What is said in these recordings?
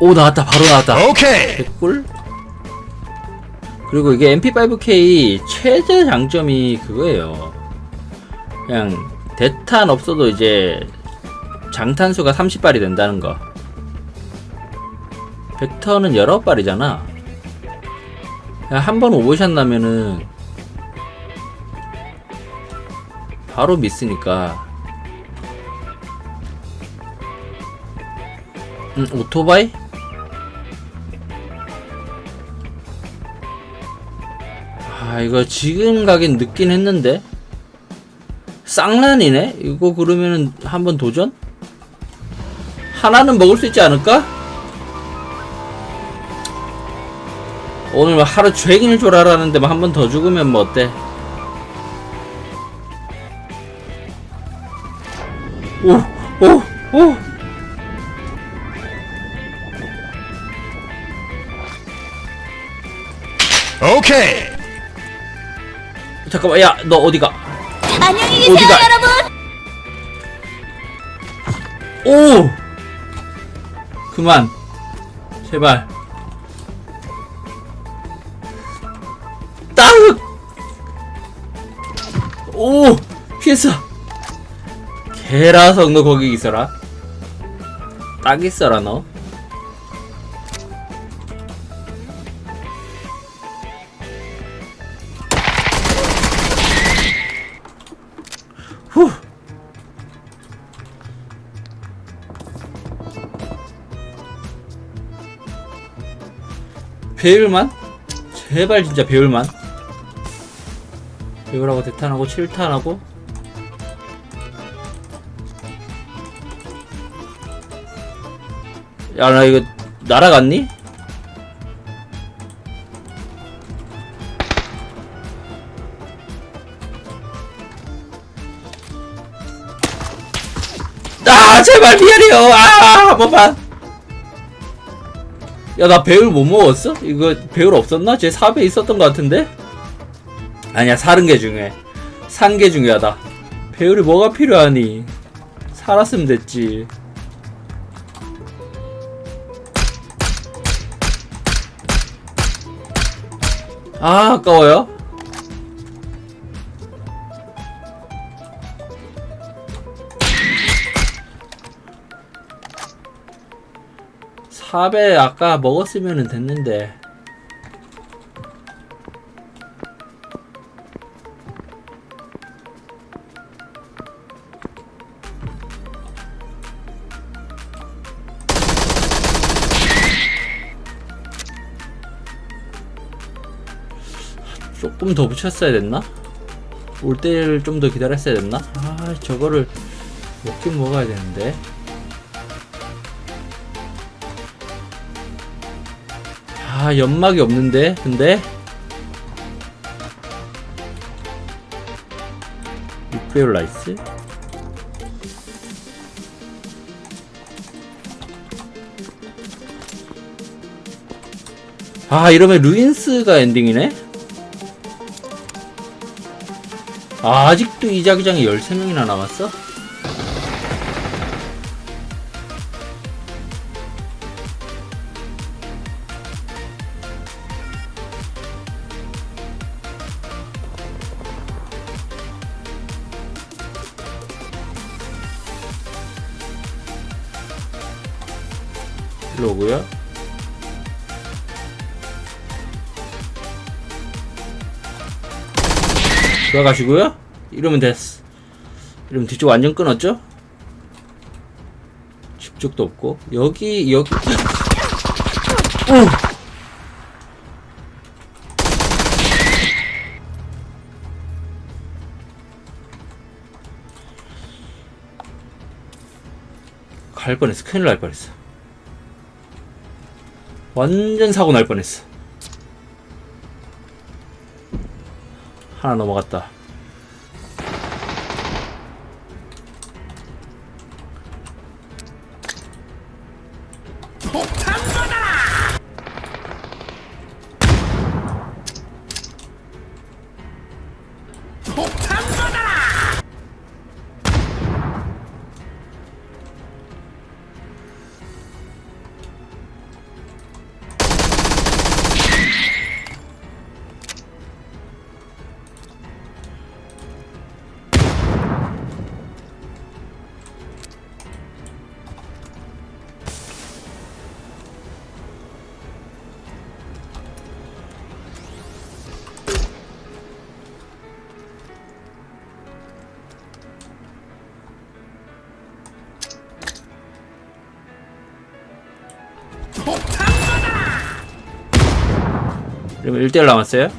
오 나왔다. 바로 나왔다. 오케이. 개꿀. 그리고 이게 MP5K 최대 장점이 그거예요. 그냥 대탄 없어도 이제 장탄수가 30발이 된다는 거. 벡터는 19발이잖아. 한 번 오버샷 나면은 바로 미스니까 음, 오토바이? 아 이거 지금 가긴 늦긴 했는데 쌍란이네? 이거 그러면은 한번 도전? 하나는 먹을 수 있지 않을까? 오늘 뭐 하루 종일 졸아라는데 뭐 한 번 더 죽으면 뭐 어때? 오, 오, 오! 오케이. 잠깐만, 야, 너 어디가? 안녕히 계세요, 어디가? 여러분. 오! 그만. 제발. 땅! 오! 피했어! 개라성 너 거기 있어라. 딱 있어라, 너. 후! 배율만? 제발 진짜 배율만. 배율하고 대탄하고 7탄하고 야 나 이거 날아갔니? 아 제발 미안해요 아한 번만 야 나 배율 못 먹었어? 이거 배율 없었나? 제 4배 있었던 것 같은데? 아니야 사는 게 중요해 산 게 중요하다 배율이 뭐가 필요하니 살았으면 됐지 아 아까워요? 4배 아까 먹었으면 됐는데 조금 더 붙였어야 됐나? 올 때를 좀 더 기다렸어야 됐나? 아 저거를 먹긴 먹어야 되는데 아 연막이 없는데 근데 6배율 라이스 아 이러면 루인스가 엔딩이네 아, 아직도 이 자기장이 13명이나 남았어? 일로 오고요. 들어가시고요. 이러면 됐어. 이러면 뒤쪽 완전 끊었죠? 집쪽도 없고 여기 여기 오! 갈 뻔했어. 큰일 날 뻔했어. 완전 사고 날 뻔했어. 하나 넘어갔다. 그 러면 1대1 남았어요?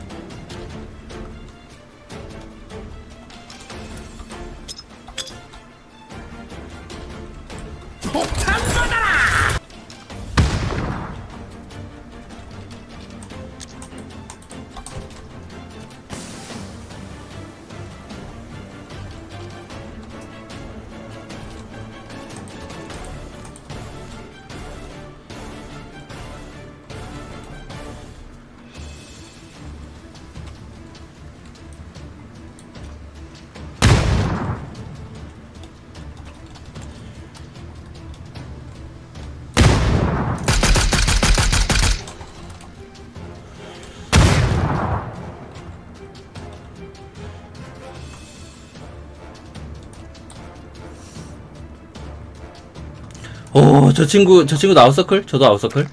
오, 저 친구, 저 친구도 아웃서클? 저도 아웃서클?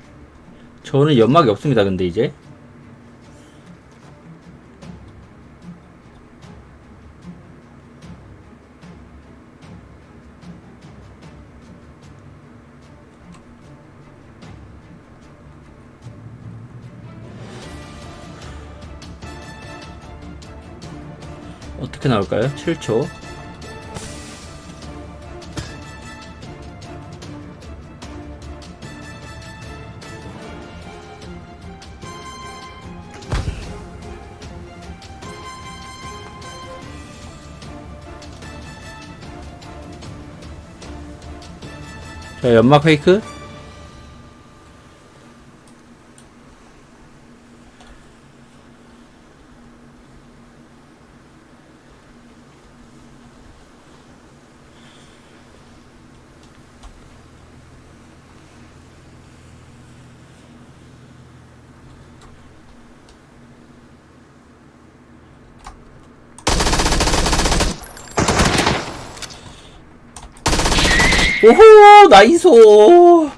저는 연막이 없습니다, 근데 이제. 어떻게 나올까요? 7초. 자, 연막 페이크. 오호, 나이소.